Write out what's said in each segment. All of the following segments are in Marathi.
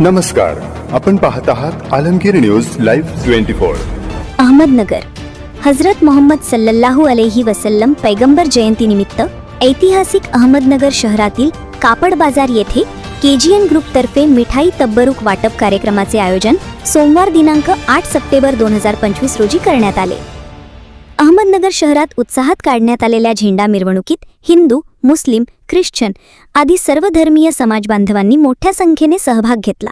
नमस्कार आपण पाहत आहात Alamgir news live twenty four. Ahmednagar Hazrat Mohammed सल्लल्लाहू अलैहि वसल्लम पैगंबर जयंतीनिमित्त ऐतिहासिक अहमदनगर शहरातील कापड बाजार येथे केजीएन ग्रुपतर्फे मिठाई तब्बरुक वाटप कार्यक्रमाचे आयोजन सोमवार दिनांक आठ सप्टेंबर दोन हजार पंचवीस रोजी करण्यात आले. अहमदनगर शहरात उत्साहात काढण्यात आलेल्या झेंडा मिरवणुकीत हिंदू मुस्लिम ख्रिश्चन आदी सर्व धर्मीय समाजबांधवांनी मोठ्या संख्येने सहभाग घेतला.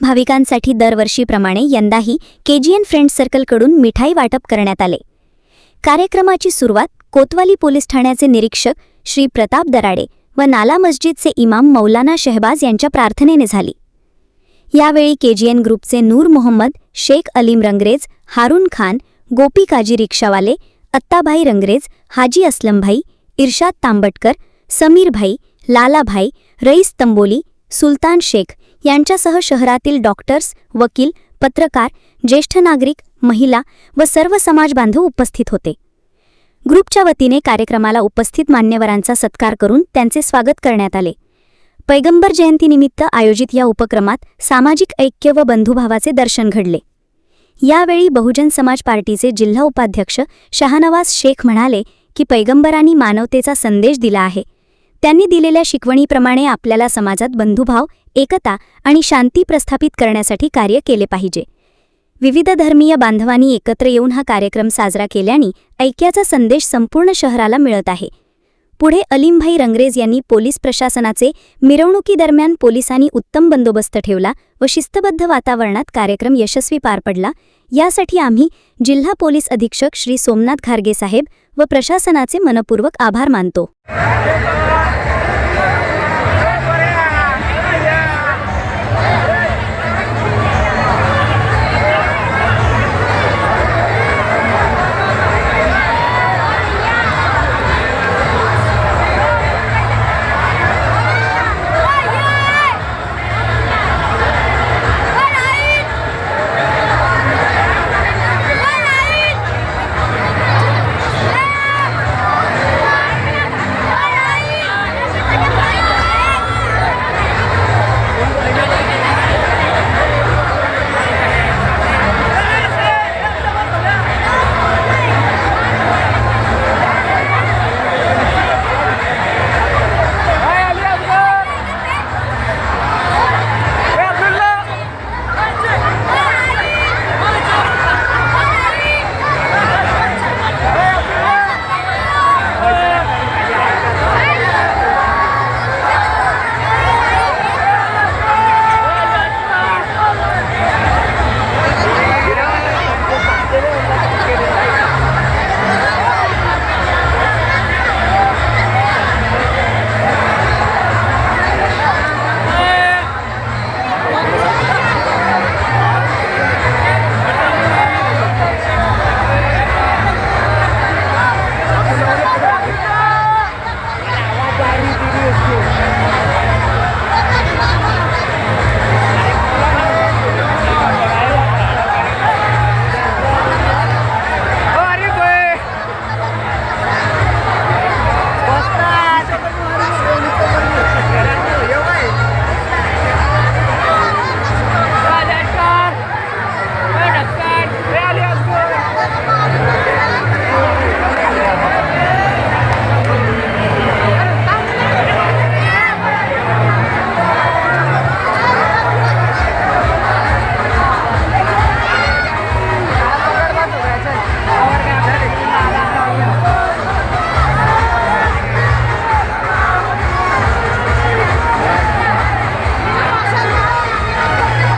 भाविकांसाठी दरवर्षीप्रमाणे यंदाही केजीएन फ्रेंड सर्कलकडून मिठाई वाटप करण्यात आले. कार्यक्रमाची सुरुवात कोतवाली पोलीस ठाण्याचे निरीक्षक श्री प्रताप दराडे व नाला मस्जिदचे इमाम मौलाना शहबाज यांच्या प्रार्थनेने झाली. यावेळी केजीएन ग्रुपचे नूर मोहम्मद शेख अलीम रंगरेज हारून खान गोपी काजी रिक्षावाले अत्ताभाई रंगरेज हाजी असलमभाई इर्शाद तांबटकर समीरभाई लालाभाई रईस तंबोली सुलतान शेख यांच्यासह शहरातील डॉक्टर्स वकील पत्रकार ज्येष्ठ नागरिक महिला व सर्व समाजबांधव उपस्थित होते. ग्रुपच्या वतीने कार्यक्रमाला उपस्थित मान्यवरांचा सत्कार करून त्यांचे स्वागत करण्यात आले. पैगंबर जयंतीनिमित्त आयोजित या उपक्रमात सामाजिक ऐक्य व बंधुभावाचे दर्शन घडले. यावेळी बहुजन समाज पार्टीचे जिल्हा उपाध्यक्ष शहानवाज शेख म्हणाले की पैगंबरांनी मानवतेचा संदेश दिला आहे. त्यांनी दिलेल्या शिकवणीप्रमाणे आपल्याला समाजात बंधुभाव एकता आणि शांती प्रस्थापित करण्यासाठी कार्य केले पाहिजे. विविध धर्मीय बांधवांनी एकत्र येऊन हा कार्यक्रम साजरा केल्याने ऐक्याचा संदेश संपूर्ण शहराला मिळत आहे. पुढे अलीमभाई रंगरेज यांनी पोलीस प्रशासनाचे मिरवणुकीदरम्यान पोलिसांनी उत्तम बंदोबस्त ठेवला व शिस्तबद्ध वातावरणात कार्यक्रम यशस्वी पार पडला. यासाठी आम्ही जिल्हा पोलीस अधीक्षक श्री सोमनाथ खारगे साहेब व प्रशासनाचे मनपूर्वक आभार मानतो.